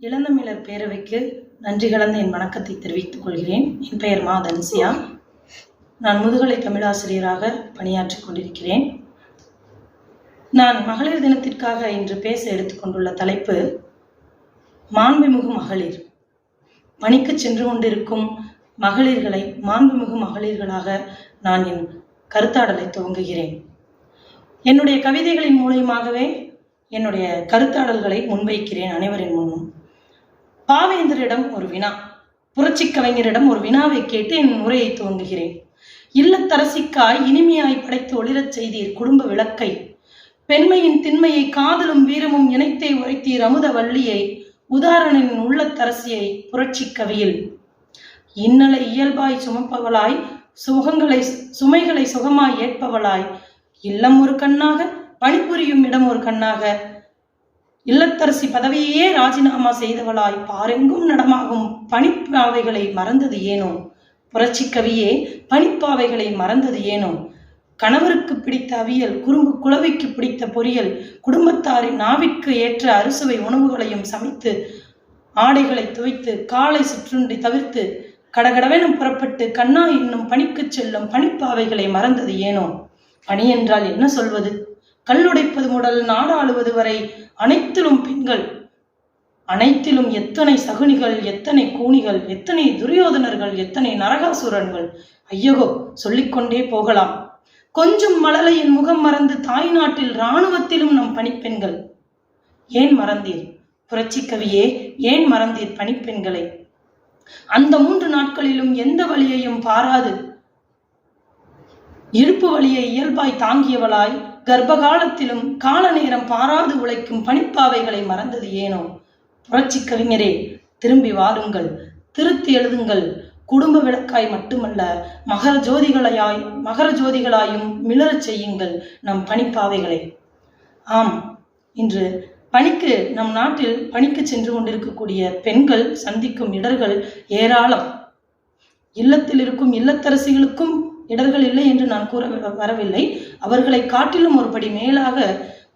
இளந்தமிழர் பேரவைக்கு நன்றி கலந்த என் வணக்கத்தை தெரிவித்துக் கொள்கிறேன். என் பெயர் மா தன்சியா. நான் முதுகலை தமிழாசிரியராக பணியாற்றிக் கொண்டிருக்கிறேன். நான் மகளிர் தினத்திற்காக இன்று பேச எடுத்துக்கொண்டுள்ள தலைப்பு மாண்புமிகு மகளிர். பணிக்கு சென்று கொண்டிருக்கும் மகளிர்களை மாண்புமிகு மகளிர்களாக நான் என் கருத்தாடலை துவங்குகிறேன். என்னுடைய கவிதைகளின் மூலியமாகவே என்னுடைய கருத்தாடல்களை முன்வைக்கிறேன் அனைவரின் முன்னும். பாவேந்தரிடம் ஒரு வினா. புரட்சிக் கலைஞரிடம் ஒரு வினாவை கேட்டு என் உரையை துவங்குகிறேன். இல்லத்தரசிக்காய் இனிமையாய் படைத்து ஒளிரச் செய்தீர் குடும்ப விளக்கை. பெண்மையின் திண்மையை காதலும் வீரமும் இணைத்தே உரைத்தீர் அமுத வள்ளியை உதாரணனின் உள்ளத்தரசியை புரட்சிக் கவியில். இன்னலை இயல்பாய் சுமப்பவளாய் சுகங்களை சுமைகளை சுகமாய் ஏற்பவளாய். இல்லம் ஒரு கண்ணாக பணிபுரியும் இடம் ஒரு கண்ணாக. இல்லத்தரசி பதவியே ராஜினாமா செய்தவளாய் பாரெங்கும் நடமாகும் பனிப்பாவைகளை மறந்தது ஏனோ? புரட்சி கவியே பனிப்பாவைகளை மறந்தது ஏனோ? கணவருக்கு பிடித்த அவியல் குறும்பு குளவிக்கு பிடித்த பொரியல் குடும்பத்தாரின் நாவிற்கு ஏற்ற அறுசுவை உணவுகளையும் சமைத்து ஆடைகளை துவைத்து காலை சுற்றுண்டி தவிர்த்து கடகடவெனும் புறப்பட்டு கண்ணா என்னும் பணிக்குச் செல்லும் பனிப்பாவைகளை மறந்தது ஏனோ? பணி என்றால் என்ன சொல்வது? கல்லுடைப்பது முதல் நாடாளுவது வரை அனைத்திலும் பெண்கள் அனைத்திலும் எத்தனை சகுனிகள் எத்தனை கூனிகள் எத்தனை துரியோதனர்கள் எத்தனை நரகாசுரன்கள். ஐயகோ சொல்லிக்கொண்டே போகலாம். கொஞ்சம் மழலையின் முகம் மறந்து தாய் நாட்டில் இராணுவத்திலும் நம் பணிப்பெண்கள். ஏன் மறந்தீர்? புரட்சி கவியே ஏன் மறந்தீர் பணிப்பெண்களை? அந்த மூன்று நாட்களிலும் எந்த வழியையும் பாராது. இழுப்பு வழியை இயல்பாய் தாங்கியவளாய் கர்ப்பகாலத்திலும் கால நேரம் பாராது உழைக்கும் பணிப்பாவைகளை மறந்தது ஏனோ? புரட்சி கவிஞரே திரும்பி வாருங்கள். திருத்தி எழுதுங்கள். குடும்ப விளக்காய் மட்டுமல்ல மகர ஜோதிகளையாய் மகர ஜோதிகளாயும் மிளரச் செய்யுங்கள் நம் பனிப்பாவைகளை ஆம் இன்று பணிக்கு நம் நாட்டில் பணிக்கு சென்று கொண்டிருக்கக்கூடிய பெண்கள் சந்திக்கும் இடர்கள் ஏராளம். இல்லத்தில் இருக்கும் இல்லத்தரசிகளுக்கும் இடர்கள் இல்லை என்று நான் கூற வரவில்லை. அவர்களை காட்டிலும் ஒருபடி மேலாக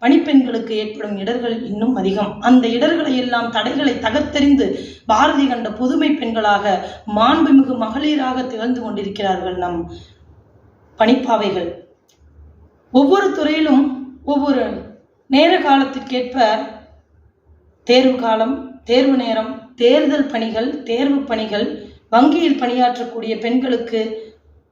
பணிப்பெண்களுக்கு ஏற்படும் இடர்கள் இன்னும் அதிகம். அந்த இடர்களை எல்லாம் தடைகளை தகர்த்தெறிந்து பாரதி கண்ட புதுமை பெண்களாக மாண்புமிகு மகளிராக திகழ்ந்து கொண்டிருக்கிறார்கள் நம் பணிப்பாவைகள். ஒவ்வொரு துறையிலும் ஒவ்வொரு நேர காலத்திற்கேற்ப தேர்வு காலம் தேர்வு நேரம் தேர்தல் பணிகள் தேர்வு பணிகள் வங்கியில் பணியாற்றக்கூடிய பெண்களுக்கு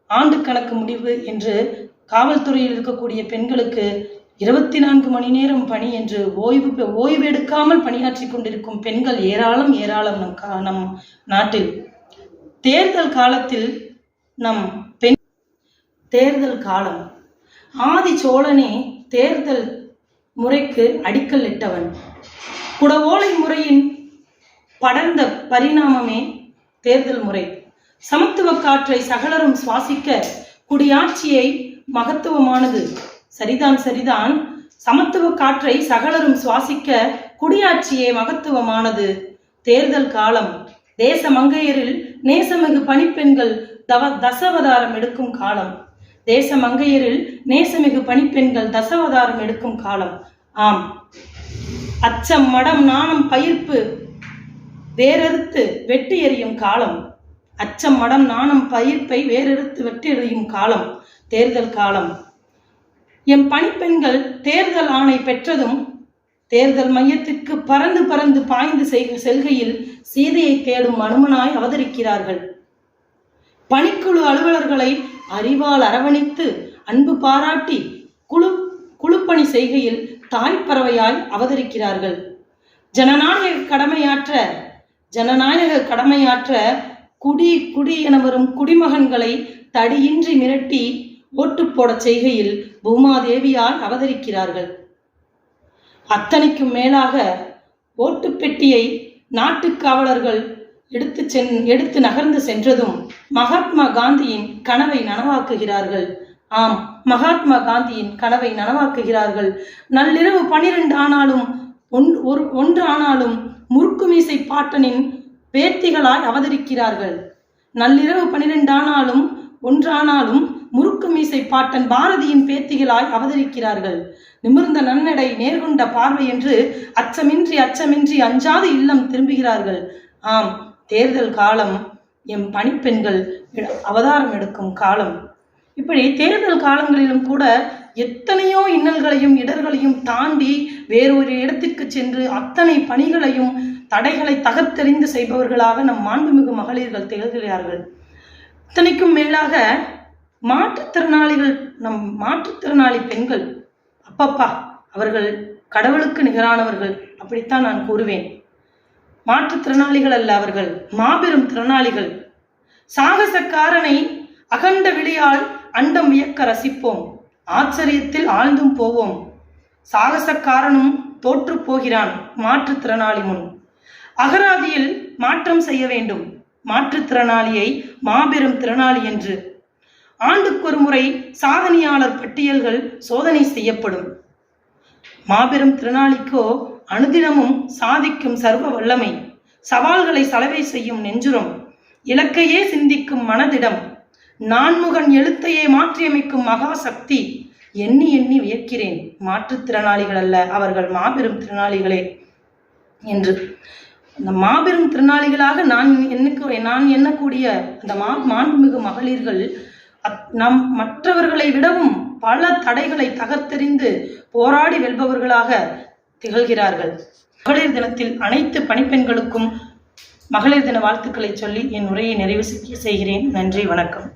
ஆண்டு கணக்கு முடிவு என்று காவல்துறையில் இருக்கக்கூடிய பெண்களுக்கு இருபத்தி நான்கு மணி நேரம் பணி என்று ஓய்வு பெ- ஓய்வு எடுக்காமல் பணியாற்றி கொண்டிருக்கும் பெண்கள் ஏராளம் ஏராளம் நம் கா- நம் நாட்டில். தேர்தல் காலத்தில் நம் பெண் தேர்தல் காலம். ஆதி சோழனே தேர்தல் முறைக்கு அடிக்கல் இட்டவன். குடவோலை முறையின் படர்ந்த பரிணாமமே தேர்தல் முறை. சமத்துவ காற்றை சகலரும் சுவாசிக்க குடியாட்சியை மகத்துவமானது. சரிதான் சரிதான். சமத்துவ காற்றை சகலரும் சுவாசிக்க குடியாட்சியே மகத்துவமானது. தேர்தல் காலம். தேச மங்கையரில் நேசமிகு பணிப்பெண்கள் தவ தசவதாரம் எடுக்கும் காலம். தேச மங்கையரில் நேசமிகு பணிப்பெண்கள் தசவதாரம் எடுக்கும் காலம். ஆம். அச்சம் மடம் நாணம் பயிர்ப்பு வேறறுத்து வெட்டி எறியும் காலம். அச்சம் மடம் நாணம் பயிர்ப்பை வேறெடுத்து வெட்டி காலம் தேர்தல் காலம். எம் பணிப்பெண்கள் தேர்தல் ஆணை பெற்றதும் தேர்தல் மையத்திற்கு பறந்து பறந்து பாய்ந்து செல்கையில் சீதையை தேடும் அனுமனாய் அவதரிக்கிறார்கள். பணிக்குழு அலுவலர்களை அறிவால் அரவணைத்து அன்பு பாராட்டி குழு குழுப்பணி செய்கையில் தாய்ப்பறவையாய் அவதரிக்கிறார்கள். ஜனநாயக கடமையாற்ற ஜனநாயக கடமையாற்ற குடி குடி என வரும் குடிமகன்களை தடியின்றி மிரட்டி ஓட்டு போடச் செய்கையில் பூமாதேவியால் அவதரிக்கிறார்கள். அத்தனைக்கும் மேலாக ஓட்டு பெட்டியை நாட்டுக் காவலர்கள் எடுத்து சென் எடுத்து நகர்ந்து சென்றதும் மகாத்மா காந்தியின் கனவை நனவாக்குகிறார்கள். ஆம் மகாத்மா காந்தியின் கனவை நனவாக்குகிறார்கள். நள்ளிரவு பனிரெண்டு ஆனாலும் ஒன் ஒரு ஒன்று ஆனாலும் முறுக்கு மீசை பாட்டனின் பேத்திகளாய் அவதரிக்கிறார்கள். நள்ளிரவு பனிரெண்டானாலும் ஒன்றானாலும் முறுக்கு மீசை பாட்டன் பாரதியின் பேத்திகளாய் அவதரிக்கிறார்கள். நிமிர்ந்த நன்னடை நேர்கொண்ட பார்வை என்று அச்சமின்றி அச்சமின்றி அஞ்சாது இல்லம் திரும்புகிறார்கள். ஆம் தேர்தல் காலம் எம் பணிப்பெண்கள் அவதாரம் எடுக்கும் காலம். இப்படி தேர்தல் காலங்களிலும் கூட எத்தனையோ இன்னல்களையும் இடர்களையும் தாண்டி வேறொரு இடத்திற்கு சென்று அத்தனை பணிகளையும் தடைகளை தகர்த்தெறிந்து செய்பவர்களாக நம் மாண்புமிகு மகளிர்கள் திகழ்கிறார்கள். இத்தனைக்கும் மேலாக மாற்றுத்திறனாளிகள் நம் மாற்றுத்திறனாளி பெண்கள் அப்பப்பா அவர்கள் கடவுளுக்கு நிகரானவர்கள் அப்படித்தான் நான் கூறுவேன். மாற்றுத்திறனாளிகள் அல்ல அவர்கள் மாபெரும் திறனாளிகள். சாகசக்காரனை அகண்ட விழியால் அண்டம் வியக்க ரசிப்போம். ஆச்சரியத்தில் ஆழ்ந்தும் போவோம். சாகசக்காரனும் தோற்று போகிறான் மாற்றுத்திறனாளி முன். அகராதியில் மாற்றம் செய்ய வேண்டும். மாற்றுத்திறனாளியை மாபெரும் திறனாளி என்று. ஆண்டுக்கொரு முறை சாதனையாளர் பட்டியல்கள் சோதனை செய்யப்படும். மாபெரும் திறனாளிக்கோ அனுதினமும் சாதிக்கும் சர்வ வல்லமை. சவால்களை சலவை செய்யும் நெஞ்சுரம். இலக்கையே சிந்திக்கும் மனதிடம். நான்முகன் எழுத்தையே மாற்றியமைக்கும் மகா சக்தி எண்ணி எண்ணி வியக்கிறேன். மாற்றுத்திறனாளிகள் அல்ல அவர்கள் மாபெரும் திறனாளிகளே என்று. இந்த மாபெரும் திறனாளிகளாக நான் எண்ணுக்கு நான் எண்ணக்கூடிய அந்த மா மாண்புமிகு மகளிர்கள் அத்- நம் மற்றவர்களை விடவும் பல தடைகளை தகர்த்தெறிந்து போராடி வெல்பவர்களாக திகழ்கிறார்கள். மகளிர் தினத்தில் அனைத்து பணிப்பெண்களுக்கும் மகளிர் தின வாழ்த்துக்களை சொல்லி என் உரையை நிறைவு செய்கிறேன். நன்றி வணக்கம்.